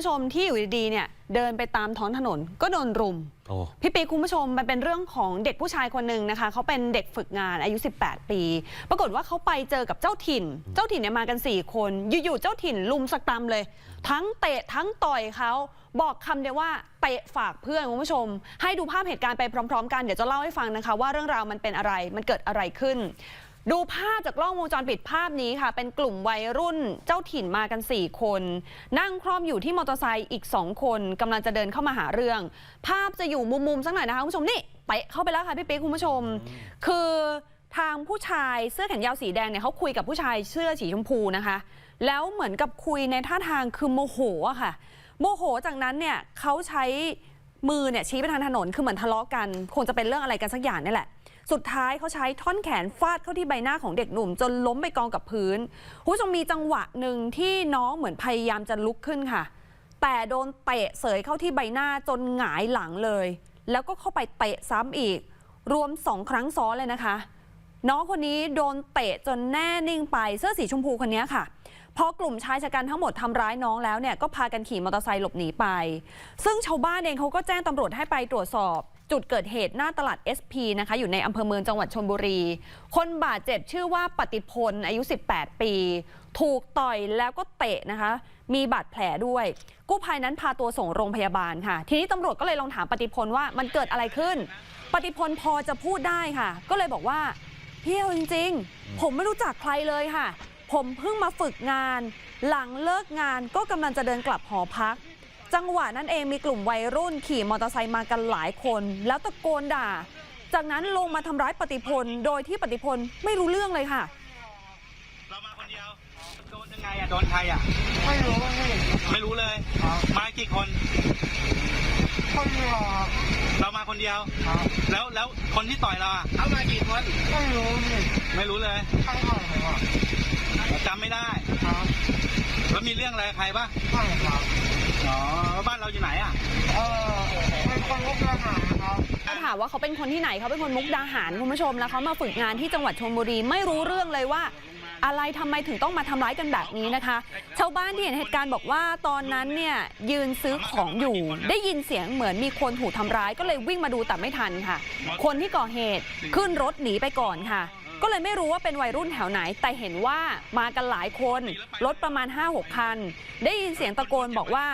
ผู้ชมที่อยู่ดีๆเนี่ยเดินไปตามท้องถนนก็โดนรุมโอ้พี่ปีคุณผู้ชมมันเป็นเรื่องของเด็กผู้ชายคนหนึ่งนะคะเขาเป็นเด็กฝึกงานอายุ 18 ปี ปรากฏว่าเขาไปเจอกับเจ้าถิ่น เจ้าถิ่นเนี่ยมากัน 4 คน อยู่ๆเจ้าถิ่นลุมสกรรมเลย ทั้งเตะทั้งต่อยเขาบอกคำเดียวว่าเตะฝากเพื่อนคุณผู้ชม ให้ดูภาพเหตุการณ์ไปพร้อม ๆ กันเดี๋ยวจะเล่าให้ฟังนะคะ ว่าเรื่องราวมันเป็นอะไรมันเกิดอะไรขึ้น ดูภาพจากกล้องวงจรปิดภาพนี้ค่ะ เป็นกลุ่มวัยรุ่นเจ้าถิ่นมากัน 4 คน นั่งคล่อมอยู่ที่มอเตอร์ไซค์อีก 2 คนกำลังจะเดินเข้ามาหาเรื่อง ภาพจะอยู่มุมๆสักหน่อยนะคะคุณผู้ชมนี่ไปเข้าไปแล้วค่ะพี่ปิ๊กคุณผู้ชม คือทางผู้ชายเสื้อแขนยาวสีแดงเนี่ยเขาคุยกับผู้ชายเสื้อสีชมพูนะคะ แล้วเหมือนกับคุยในท่าทางคือโมโหอะค่ะ โมโหจากนั้นเนี่ยเขาใช้มือเนี่ยชี้ไปทางถนนคือเหมือนทะเลาะกัน คงจะเป็นเรื่องอะไรกันสักอย่างนี่แหละ สุดท้ายเขาใช้ท่อนแขนฟาดเข้าที่ใบหน้าของเด็กหนุ่ม จนล้มไปกองกับพื้นคุณผู้ชมมีจังหวะหนึ่งที่น้องเหมือนพยายามจะลุกขึ้นค่ะ แต่โดนเตะเสยเข้าที่ใบหน้าจนหงายหลังเลย แล้วก็เข้าไปเตะซ้ำอีก รวมสองครั้งซ้อนเลยนะคะ น้องคนนี้โดนเตะจนแน่นิ่งไปเสื้อสีชมพูคนนี้ค่ะพอกลุ่มชายชะกันทั้งหมดทำร้ายน้องแล้วเนี่ยก็พากันขี่มอเตอร์ไซค์หลบหนีไป ซึ่งชาวบ้านเองเขาก็แจ้งตำรวจให้ไปตรวจสอบ จุดเกิดเหตุหน้าตลาด SP นะคะ อยู่ในอำเภอเมืองจังหวัดชลบุรี คนบาดเจ็บชื่อว่าปฏิพลอายุ 18 ปี ถูกต่อยแล้วก็เตะนะคะ มีบาดแผลด้วย กู้ภัยนั้นพาตัวส่งโรงพยาบาลค่ะ ทีนี้ตำรวจก็เลยลองถามปฏิพลว่ามันเกิดอะไรขึ้น ปฏิพลพอจะพูดได้ค่ะ ก็เลยบอกว่าพี่เอาจริง ๆ ผมไม่รู้จักใครเลยค่ะ ผมเพิ่งมาฝึกงาน หลังเลิกงานก็กำลังจะเดินกลับหอพัก จังหวะนั้นเองมีกลุ่มวัยรุ่นขี่มอเตอร์ไซค์มากันหลายคน แล้วตะโกนด่า จากนั้นลงมาทำร้ายปฏิพลโดยที่ปฏิพลไม่รู้เรื่องเลยค่ะ เรามาคนเดียวโดนยังไงอะโดนใครอะ ไม่รู้พี่ไม่รู้เลย ครับ มากี่คน คนเดียวครับเรามาคนเดียว ครับแล้วแล้วคนที่ต่อยเราอะเอามากี่คน ไม่รู้พี่ไม่รู้เลยข้างห้องผมอะจำไม่ได้ ครับแล้วมีเรื่องอะไรกับใครปะไม่ครับ อ๋อแล้วบ้านเราอยู่ไหนอะ เออเป็นคนมุกดาหารครับถาถามว่าเขาเป็นคนที่ไหนเขาเป็นคนมุกดาหารคุณผู้ชมแล้วเขามาฝึกงานที่จังหวัดชลบุรีไม่รู้เรื่องเลยว่า อะไรทำไมถึงต้องมาทำร้ายกันแบบนี้นะคะ ชาวบ้านที่เห็นเหตุการณ์บอกว่าตอนนั้นเนี่ยยืนซื้อของอยู่ ได้ยินเสียงเหมือนมีคนถูกทำร้ายก็เลยวิ่งมาดูแต่ไม่ทันค่ะ คนที่ก่อเหตุขึ้นรถหนีไปก่อนค่ะ ก็เลยไม่รู้ว่าเป็นวัยรุ่นแถวไหน แต่เห็นว่ามากันหลายคน รถประมาณ 5-6 คัน ได้ยินเสียงตะโกนบอกว่า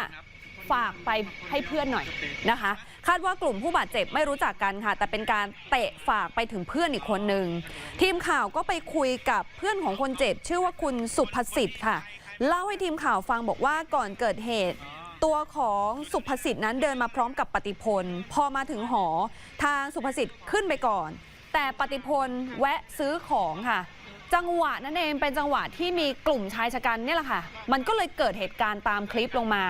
ฝากไปให้เพื่อนหน่อยนะคะ คาดว่ากลุ่มผู้บาดเจ็บไม่รู้จักกันค่ะ แต่เป็นการเตะฝากไปถึงเพื่อนอีกคนหนึ่งทีมข่าวก็ไปคุยกับเพื่อนของคนเจ็บ ชื่อว่าคุณสุภสิทธิ์ค่ะ เล่าให้ทีมข่าวฟังบอกว่าก่อนเกิดเหตุตัวของสุภสิทธิ์นั้นเดินมาพร้อมกับปฏิพล พอมาถึงหอ ทางสุภสิทธิ์ขึ้นไปก่อน แต่ปฏิพลแวะซื้อของค่ะ จังหวะนั้นเองเป็นจังหวะที่มีกลุ่มชายชะกันเนี่ยแหละค่ะ มันก็เลยเกิดเหตุการณ์ตามคลิปลงมา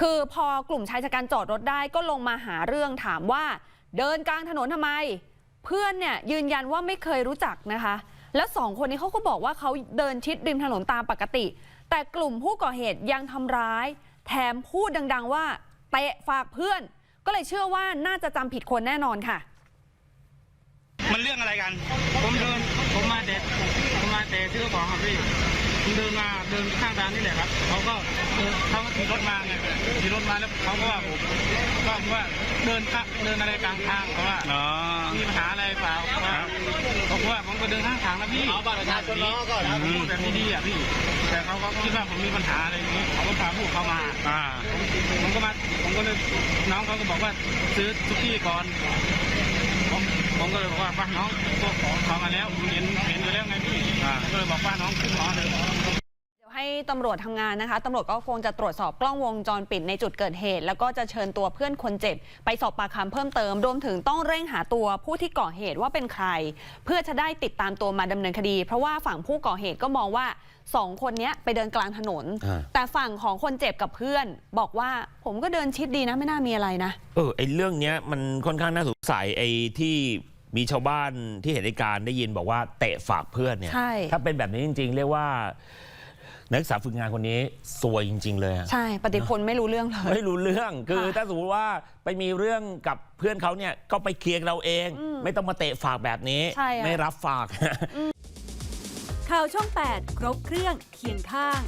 คือพอกลุ่มชายชะกันจอดรถได้ก็ลงมาหาเรื่องถามว่า เดินกลางถนนทำไม เพื่อนเนี่ยยืนยันว่าไม่เคยรู้จักนะคะ แล้วสองคนนี้เขาก็บอกว่าเขาเดินชิดริมถนนตามปกติ แต่กลุ่มผู้ก่อเหตุยังทำร้าย แถมพูดดัง ๆ ว่าเตะฝากเพื่อน ก็เลยเชื่อว่าน่าจะจำผิดคนแน่นอนค่ะ มันเรื่องอะไรกัน ผมเดินผมมาแต่ผมมา แต่ซื้อของครับพี่ผมเดินมาเดินข้างทางนี่แหละครับเขาก็เขาก็ขี่รถมาไงขี่รถมาแล้วเขาก็ว่าผมก็ว่าเดินข้าเดินอะไรกลางทางเขาว่ามีปัญหาอะไรเปล่าเขาว่าผมว่าผมก็เดินข้างทางนะพี่เอาบัตรประชาชนน้องก่อนนะผมพูดแบบนี้ดีอะพี่ แต่เขาก็คิดว่าผมมีปัญหาอะไรอย่างนี้เขาก็พาพวกเขามาอ่าผมก็มาผมก็เลยน้องเขาก็บอกว่าซื้อทุกที่ก่อนผมผมก็เลยบอกว่าป้าน้องพวกของเขามาแล้วผมเห็น เลยบอกป้าน้องขึ้นหอเลยเดี๋ยวให้ตำรวจทำงานนะคะตำรวจก็คงจะตรวจสอบกล้องวงจรปิดในจุดเกิดเหตุ แล้วก็จะเชิญตัวเพื่อนคนเจ็บ ไปสอบปากคำเพิ่มเติมรวมถึงต้องเร่งหาตัวผู้ที่ก่อเหตุว่าเป็นใคร เพื่อจะได้ติดตามตัวมาดำเนินคดี เพราะว่าฝั่งผู้ก่อเหตุก็มองว่าสองคนเนี้ยไปเดินกลางถนนอ่าแต่ฝั่งของคนเจ็บกับเพื่อน บอกว่าผมก็เดินชิดดีนะไม่น่ามีอะไรนะ เออไอเรื่องเนี้ยมันค่อนข้างน่าสงสัยไอที่ มีชาวบ้านที่เห็นเหตุการณ์ได้ยินบอกว่าเตะฝากเพื่อนเนี่ย ใช่ ถ้าเป็นแบบนี้จริง ๆ เรียกว่า นักศึกษาฝึกงานคนนี้ซวยจริง ๆ เลยอะใช่ ปฏิพลไม่รู้เรื่องเลย ไม่รู้เรื่องคือค่ะถ้าสมมติว่าไปมีเรื่องกับเพื่อนเขาเนี่ยก็ไปเคลียร์เราเองอืมไม่ต้องมาเตะฝากแบบนี้ ใช่อะ ไม่รับฝาก ข่าวช่อง 8 ครบเครื่องเคียงข้าง